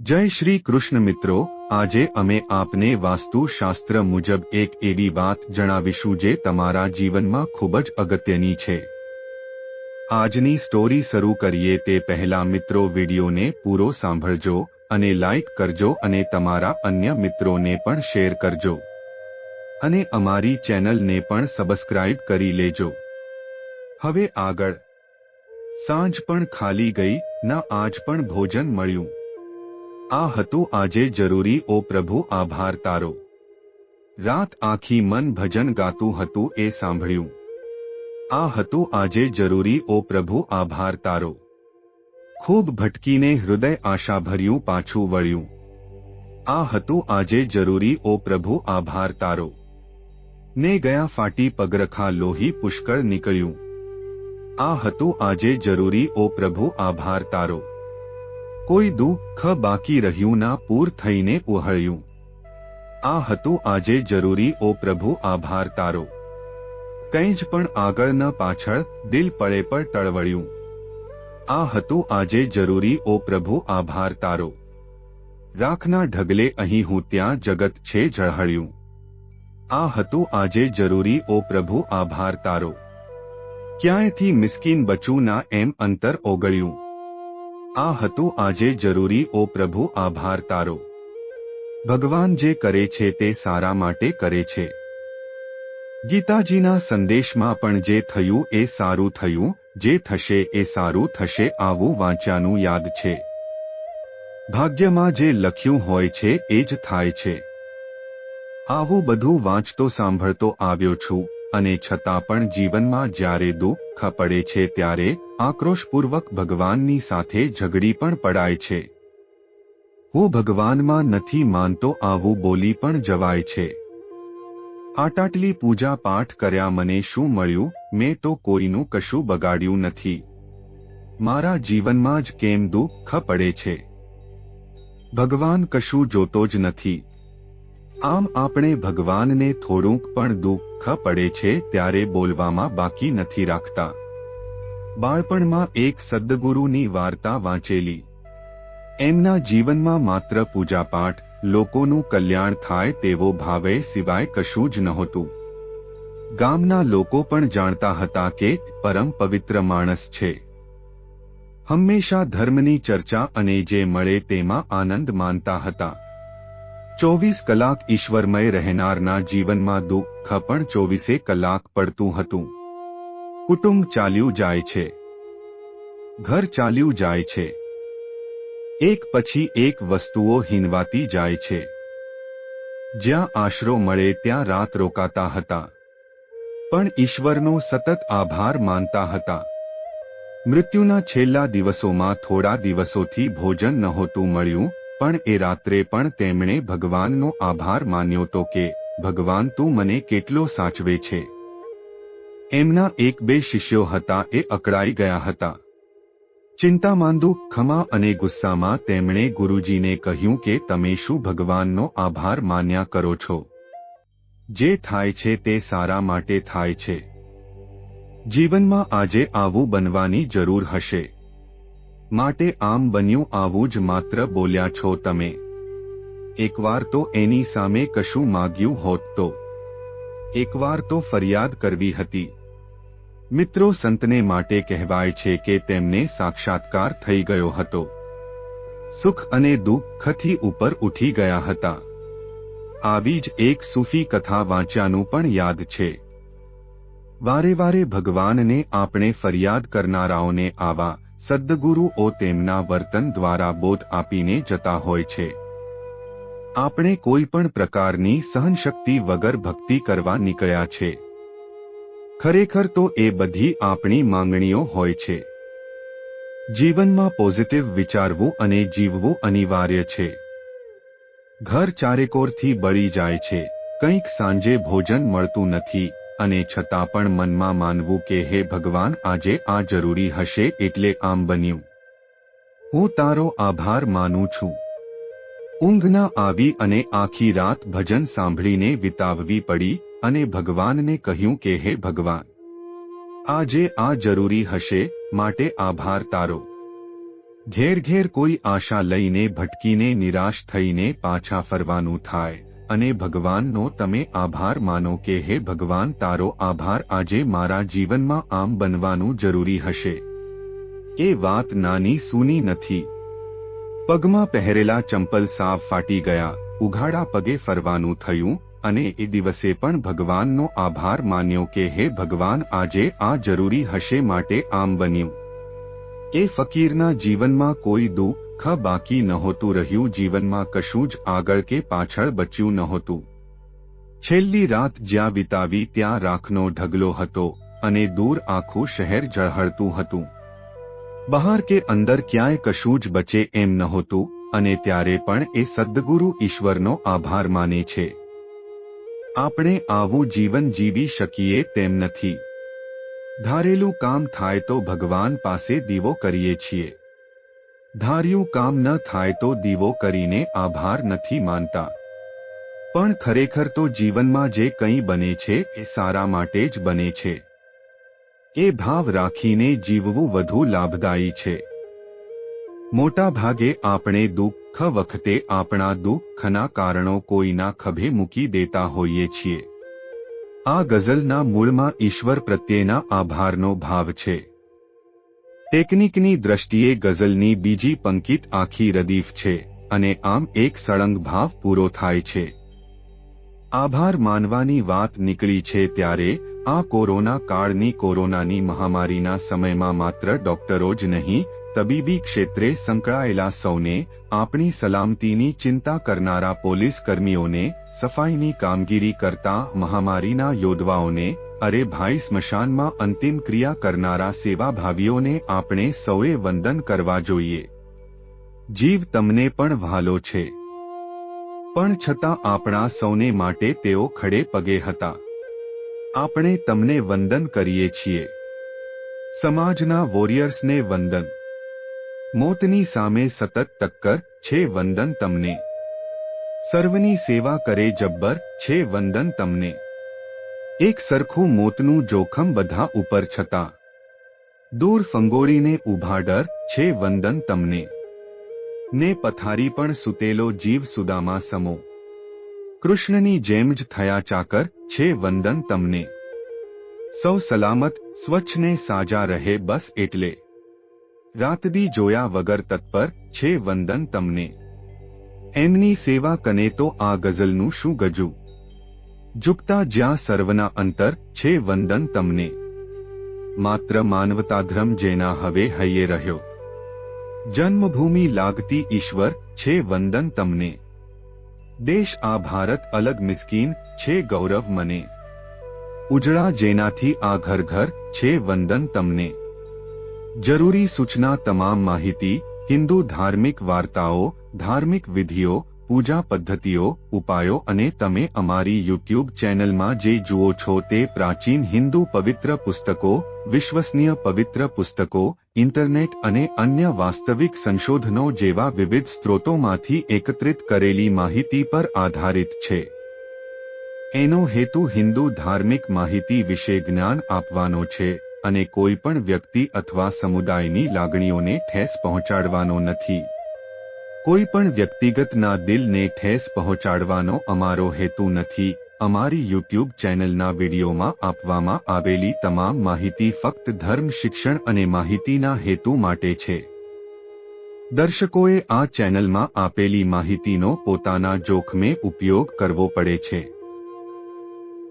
જય શ્રી કૃષ્ણ મિત્રો, આજે અમે આપને વાસ્તુશાસ્ત્ર મુજબ એક એવી વાત જણાવીશું જે તમારા જીવનમાં ખૂબ જ અગત્યની છે. આજની સ્ટોરી શરૂ કરીએ તે પહેલા મિત્રો વિડીયોને પૂરો સાંભળજો અને લાઈક કરજો અને તમારા અન્ય મિત્રોને પણ શેર કરજો. અને અમારી ચેનલને પણ સબસ્ક્રાઇબ કરી લેજો. હવે આગળ. સાંજ પણ ખાલી ગઈ, ના આજ પણ ભોજન મળ્યું. આ હતું આજે જરૂરી, ઓ પ્રભુ, આભાર તારો. રાત આખી મન ભજન ગાતું હતું એ સાંભળ્યું. આ હતું આજે જરૂરી, ઓ પ્રભુ, આભાર તારો. ખૂબ ભટકીને હૃદય આશાભર્યું પાછું વળ્યું. આ હતું આજે જરૂરી, ઓ પ્રભુ, આભાર તારો. ને ગયા ફાટી પગરખા લોહી પુષ્કળ નીકળ્યું. આ હતું આજે જરૂરી, ઓ પ્રભુ, આભાર તારો. કોઈ દુઃખ બાકી રહ્યું ના પૂર થઈને ઉહળ્યું. આ હતું આજે જરૂરી, ઓ પ્રભુ, આભાર તારો. કંઈ જ પણ આગળ ન પાછળ દિલ પળે પર ટળવળ્યું. આ હતું આજે જરૂરી, ઓ પ્રભુ, આભાર તારો. રાખના ઢગલે અહીં હું ત્યાં જગત છે ઝળહળ્યું. આ હતું આજે જરૂરી, ઓ પ્રભુ, આભાર તારો. ક્યાંયથી મિસ્કીન બચું ના એમ અંતર ઓગળ્યું. આ હતું આજે જરૂરી, ઓ પ્રભુ, આભાર તારો. ભગવાન જે કરે છે તે સારા માટે કરે છે. ગીતાજીના સંદેશમાં પણ જે થયું એ સારું થયું, જે થશે એ સારું થશે આવું વાંચ્યાનું યાદ છે. ભાગ્યમાં જે લખ્યું હોય છે એ જ થાય છે. આવું બધું વાંચતો, સાંભળતો આવ્યો છું, અને છતાં પણ જીવનમાં જ્યારે દુઃખ પડે છે ત્યારે આક્રોશપૂર્વક ભગવાનની સાથે ઝઘડી પણ પડાય છે. હું ભગવાનમાં નથી માનતો આવું બોલી પણ જવાય છે. આટાટલી પૂજા પાઠ કર્યા મને શું મળ્યું? મેં તો કોઈનું કશું બગાડ્યું નથી. મારા જીવનમાં જ કેમ દુઃખ પડે છે? ભગવાન કશું જોતો જ નથી. આમ આપણે ભગવાનને થોડુંક પણ દુઃખ પડે છે ત્યારે બોલવામાં બાકી નથી રાખતા. બાળપણમાં એક સદગુરુની વાર્તા વાંચેલી. એમના જીવનમાં માત્ર પૂજાપાઠ, લોકોનું કલ્યાણ થાય તેવો ભાવે સિવાય કશું જ નહોતું. ગામના લોકો પણ જાણતા હતા કે પરમ પવિત્ર માણસ છે. હંમેશા ધર્મની ચર્ચા અને જે મળે તેમાં આનંદ માનતા હતા. ચોવીસ કલાક ઈશ્વરમય રહેનારના જીવનમાં દુઃખ પણ ચોવીસે કલાક પડતું હતું. કુટુંબ ચાલ્યું જાય છે. ઘર ચાલ્યું જાય છે. એક પછી એક વસ્તુઓ હિનવાતી જાય છે. જ્યાં આશરો મળે ત્યાં રાત રોકાતા હતા. પણ ઈશ્વરનો સતત આભાર માનતા હતા. મૃત્યુના છેલ્લા દિવસોમાં થોડા દિવસોથી ભોજન નહોતું મળ્યું પણ એ રાત્રે પણ તેમણે ભગવાનનો આભાર માન્યો તો કે, ભગવાન, તું મને કેટલો સાચવે છે. એમના એક બે શિષ્યો હતા એ અકળાઈ ગયા હતા. ચિંતામાંદુ ખમા અને ગુસ્સામાં તેમણે ગુરુજીને કહ્યું કે તમે શું ભગવાનનો આભાર માન્યા કરો છો? જે થાય છે તે સારા માટે થાય છે. જીવનમાં આજે આવું બનવાની જરૂર હશે. માટે આમ બન્યું આવું જ માત્ર બોલ્યા છો તમે. એકવાર તો એની સામે કશું માગ્યું હોત તો. એકવાર તો ફરિયાદ કરવી હતી. મિત્રો સંતને માટે કહેવાય છે કે તેમને સાક્ષાત્કાર થઈ ગયો હતો. સુખ અને દુઃખથી ઉપર ઉઠી ગયા હતા. આવી જ એક સૂફી કથા વાંચ્યાનું પણ યાદ છે. વારે વારે ભગવાનને આપણે ફરિયાદ કરનારાઓને આવા સદ્દગુરુઓ તેમના વર્તન દ્વારા બોધ આપીને જતા હોય છે. આપણે કોઈ પણ પ્રકારની સહનશક્તિ વગર ભક્તિ કરવા નીકળ્યા છે. ખરેખર તો એ બધી આપણી માંગણીઓ હોય છે. જીવનમાં પોઝિટિવ વિચારવું અને જીવવું અનિવાર્ય છે. ઘર ચારેકોરથી બળી જાય છે. કંઈક સાંજે ભોજન મળતું નથી. અને છતાં પણ મનમાં માનવું કે હે ભગવાન, આજે આ જરૂરી હશે એટલે આમ બન્યું. હું તારો આભાર માનું છું. ઊંઘના આવી અને આખી રાત ભજન સાંભળીને વિતાવવી પડી અને ભગવાનને કહ્યું કે હે ભગવાન, આજે આ જરૂરી હશે, માટે આભાર તારો. ઘેર ઘેર કોઈ આશા લઈને ભટકીને નિરાશ થઈને પાછા ફરવાનું થાય. અને ભગવાનનો તમે આભાર માનો કે હે ભગવાન તારો આભાર આજે મારા જીવનમાં આમ બનવાનું જરૂરી હશે. એ વાત નાની સૂની નથી. પગમાં પહેરેલા ચંપલ સાફ ફાટી ગયા, ઉઘાડા પગે ફરવાનું થયું, અને એ દિવસે પણ ભગવાનનો આભાર માન્યો કે હે ભગવાન આજે આ જરૂરી હશે માટે આમ બન્યું. એ ફકીરના જીવનમાં કોઈ દુઃખ બાકી નહોતું રહ્યું, જીવનમાં કશું જ આગળ કે પાછળ બચ્યું નહોતું. છેલ્લી રાત જ્યાં વિતાવી ત્યાં રાખનો ઢગલો હતો અને દૂર આખું શહેર ઝળહળતું હતું. બહાર કે અંદર ક્યાંય કશું જ બચે એમ નહોતું અને ત્યારે પણ એ સદ્ગુરુ ઈશ્વરનો આભાર માને છે. આપણે આવું જીવન જીવી શકીએ તેમ નથી. ધારેલું કામ થાય તો ભગવાન પાસે દીવો કરીએ છીએ. ધાર્યું કામ ન થાય તો દીવો કરીને આભાર નથી માનતા. પણ ખરેખર તો જીવનમાં જે કંઈ બને છે, એ સારા માટે જ બને છે. એ ભાવ રાખીને જીવવું વધુ લાભદાયી છે. મોટા ભાગે આપણે દુઃખ વખતે આપણા દુઃખના કારણો કોઈના ખભે મૂકી દેતા હોઈએ છીએ. આ ગઝલના મૂળમાં ઈશ્વર પ્રત્યેના આભારનો ભાવ છે. ટેકનિકની દ્રષ્ટિએ ગઝલની બીજી પંકિત આખી રદીફ છે અને આમ એક સળંગ ભાવ પૂરો થાય છે. આભાર માનવાની વાત નીકળી છે ત્યારે આ કોરોના કાળની કોરોનાની મહામારીના સમયમાં માત્ર ડોક્ટરો જ નહીં, તબીબી ક્ષેત્રે સંકળાયેલા સૌને આપણી સલામતીની ચિંતા કરનારા પોલીસ કર્મીઓને સફાઈની કામગીરી કરતા મહામારીના યોદ્ધાઓને અરે ભાઈ સ્મશાનમાં અંતિમ ક્રિયા કરનારા સેવાભાવીઓને આપણે સૌએ વંદન કરવા જોઈએ. જીવ તમને પણ વહાલો છે. પણ છતાં આપણા સૌને માટે તેઓ ખડે પગે હતા. આપણે તમને વંદન કરીએ છીએ. સમાજના વોરિયર્સને વંદન. મોતની સામે સતત ટક્કર, છે વંદન તમને. સર્વની સેવા કરે જબ્બર, છે વંદન તમને. એક સરખું મોતનું જોખમ બધા ઉપર છતાં. દૂર ફંગોળીને ઊભા ડર, છે વંદન તમને. ને પથારી પણ સુતેલો જીવ સુદામાં સમો. કૃષ્ણની જેમ જ થયા ચાકર, છે વંદન તમને. સૌ સલામત, સ્વચ્છને સાજા રહે બસ એટલે. રાતદી જોયા વગર તત્પર, છે વંદન તમને. એમની સેવા કને તો આ ગઝલનું શું ગજું? ઝુકતા જ્યાં સર્વના અંતર છે વંદન તમને. માત્ર માનવતાધ્રમ જેના હવે હૈયે રહ્યો. જન્મભૂમિ લાગતી ઈશ્વર છે વંદન તમને. દેશ આ ભારત અલગ મિસ્કીન છે ગૌરવ મને. ઉજળા જેનાથી આ ઘર ઘર છે વંદન તમને. જરૂરી સૂચના તમામ માહિતી, હિન્દુ ધાર્મિક વાર્તાઓ, ધાર્મિક વિધિઓ પૂજા પદ્ધતિઓ, ઉપાયો અને તમે અમારી યુટ્યુબ ચેનલમાં જે જુઓ છો તે પ્રાચીન હિન્દુ પવિત્ર પુસ્તકો, વિશ્વસનીય પવિત્ર પુસ્તકો, ઇન્ટરનેટ અને અન્ય વાસ્તવિક સંશોધનો જેવા વિવિધ સ્ત્રોતોમાંથી એકત્રિત કરેલી માહિતી પર આધારિત છે. એનો હેતુ હિન્દુ ધાર્મિક માહિતી વિશે જ્ઞાન આપવાનો છે અને કોઈ પણ વ્યક્તિ અથવા સમુદાયની લાગણીઓને ઠેસ પહોંચાડવાનો નથી. કોઈ પણ વ્યક્તિગતના દિલને ઠેસ પહોંચાડવાનો અમારો હેતુ નથી. અમારી યુટ્યુબ ચેનલના વિડીયોમાં આપવામાં આવેલી તમામ માહિતી ફક્ત ધર્મ, શિક્ષણ અને માહિતીના હેતુ માટે છે. દર્શકોએ આ ચેનલમાં આપેલી માહિતીનો પોતાના જોખમે ઉપયોગ કરવો પડે છે.